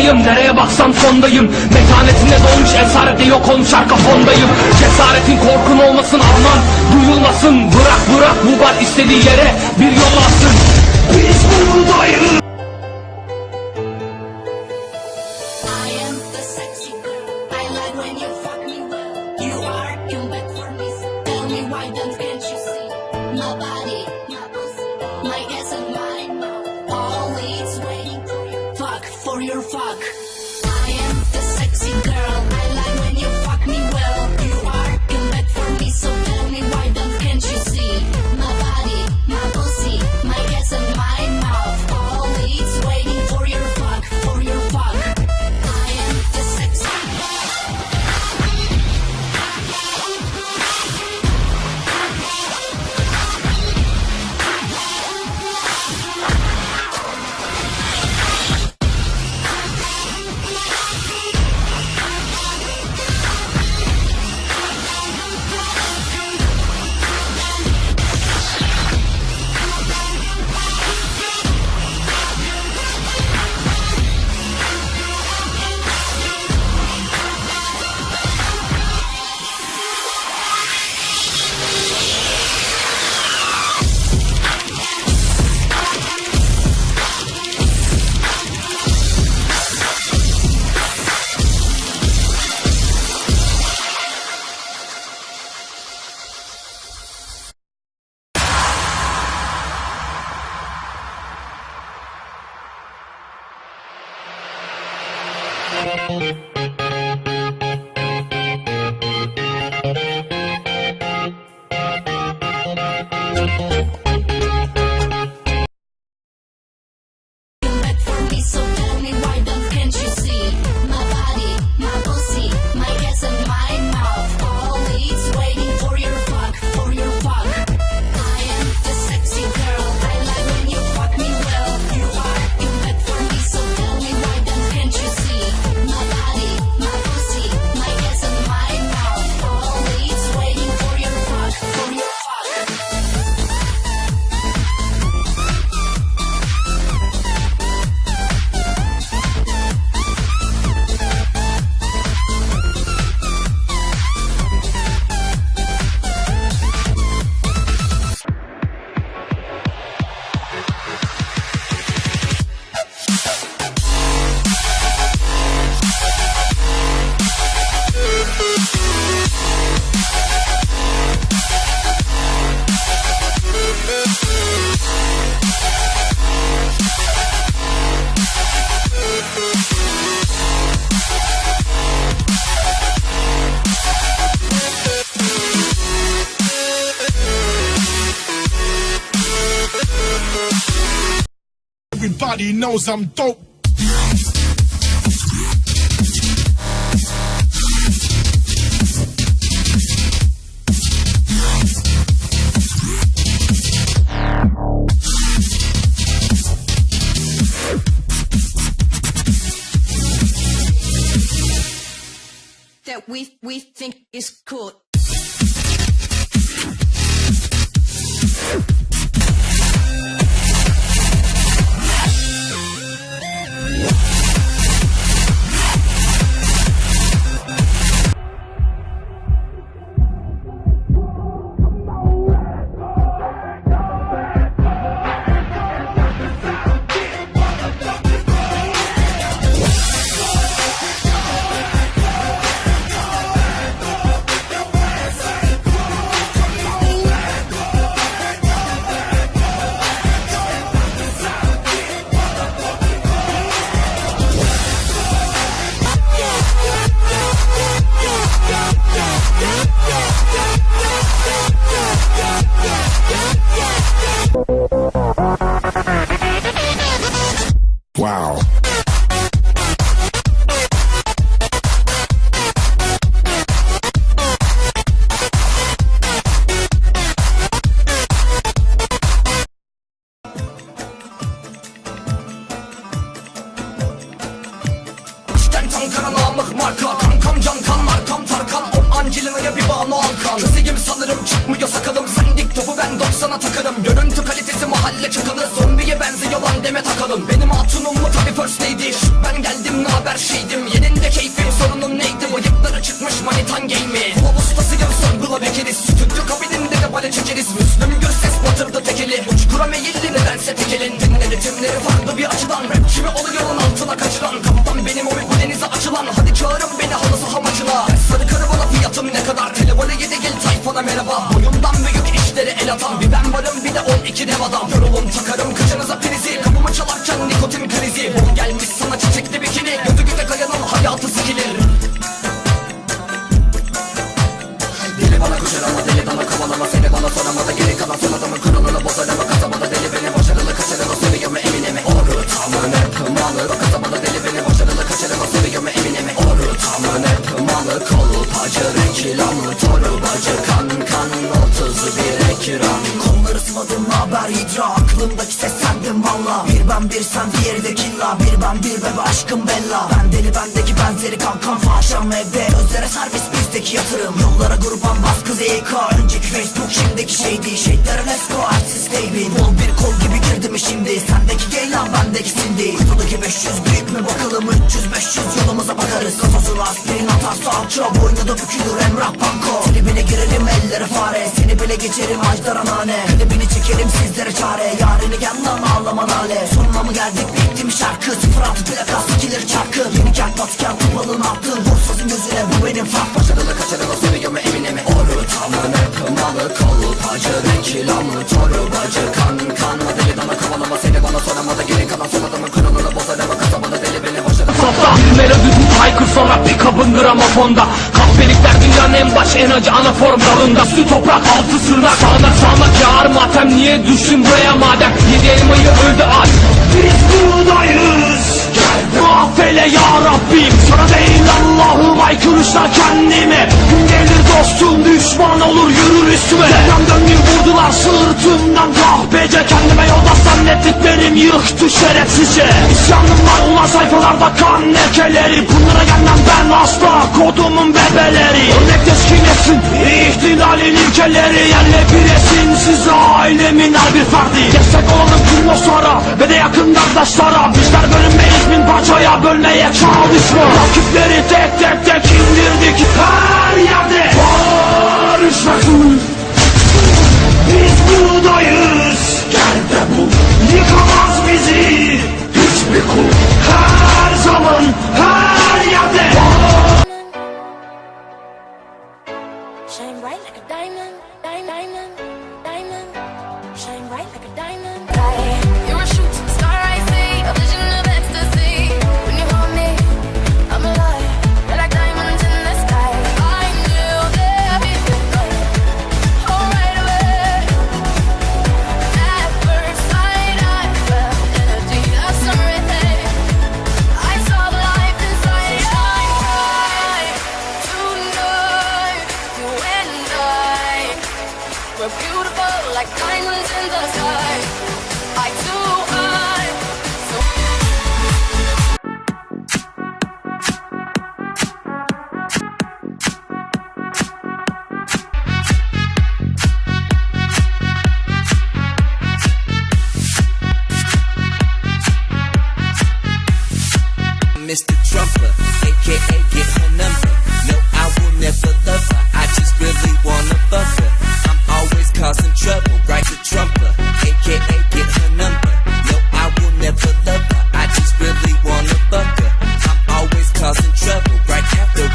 yolundayım Nereye baksam sondayım. Metanetine dolmuş esarete yok olmuş arka fondayım. Cesaretin korkun olmasın aman Duyulmasın. Bırak bırak bu bar istediği yere bir yol alsın. Biz buradayız. I am the sexy girl. Everybody knows I'm dope. that we we think is cool. Zombi zombiye benziyor lan deme takalım. Benim hatunum mu tabi first lady. Ben geldim naber şeydim. Yeninde keyfim sorunun neydi? Bıyıkları çıkmış manitan game'i Kulav ustasıyım sorgula bekeriz. Stüdyo kabininde de bale çekeriz. Müslüm göz ses batırdı tekeli. Uçkura meyilli nedense tekelin. Dinleri timleri farklı bir açıdan. Rap kimi oluyor altına kaçıran. Kaptan benim oy bu denize açılan. Hadi çağırın beni halı saha maçına Sarı karı bana fiyatım ne kadar? Telefonu yedi gel tayfana merhaba. Boyumdan büyük işleri el atan. Bir ben 12 dev adam. Yorulun takarım kıçınıza prizi Kapımı çalarken nikotin krizi Bol gelmiş valla Bir ben bir sen diğeri de killa. Bir ben bir bebe aşkım bella. Ben deli bendeki benzeri kankam Fahşam evde. Özlere servis bizdeki yatırım. Yollara gruban baskı ZK Önceki Facebook şimdiki şeydi Şeytlere let's go artist baby. Bol bir kol gibi girdi mi şimdi. Sendeki geylan bendeki sindi Kutudaki 500 büyük mü bakalım? 300-500 yolumuza bakarız. Kafasına aspirin atarsa alça Boynu da bükülür emrah banko Tribine girelim ellere fare Bile geçerim ajdara nane. Klibini çekelim sizlere çare. Yarini gel lan ağlama nale? Sonuna mı geldik? Bitti şarkı. Sıfır altı plaka sikilir çarkı. Yeni kent batken kupalın attı Vursuzun gözüne bu benim fark Başarılı kaçarılı seviyor mu Eminem'i Ortamın hep malı Kolpacı reklamlı torbacı Kan kan deli dana kovalama Seni bana soramada geri kalan son adamın kuralını bozar ama Kasabada deli beni başarılı Softa bir melodi tut haykır sonra pick up'ın gramofonda dünyanın en acı ana form dalında Üstü toprak altı sırnak. Sağnak sağnak yağar matem niye düştün buraya madem? Yedi elmayı öldü aç. Biz buradayız. Affeyle ya Rabbim. Sana değil Allah'ım aykırışla kendime. Gün gelir dostum düşman olur yürür üstüme. Deprem döndü vurdular sırtımdan kahpece Kendime yoldaş zannettiklerim yıktı şerefsizce. İsyanım var ulan sayfalarda kan lekeleri. Bunlara gelmem ben asla kodumun bebeleri. Örnek teskin etsin ihtilalin ilkeleri. Yerle bir esin size ailemin her bir ferdi. Destek olalım tüm dostlara ve de yakın kardeşlara Bizler bölünmeyiz bin parçaya bölmeye çalışma Rakipleri tek tek tek indirdik her yerde. Barışmasın biz her, aka get her number. No, I will never love her. I just really wanna fuck her. I'm always causing trouble.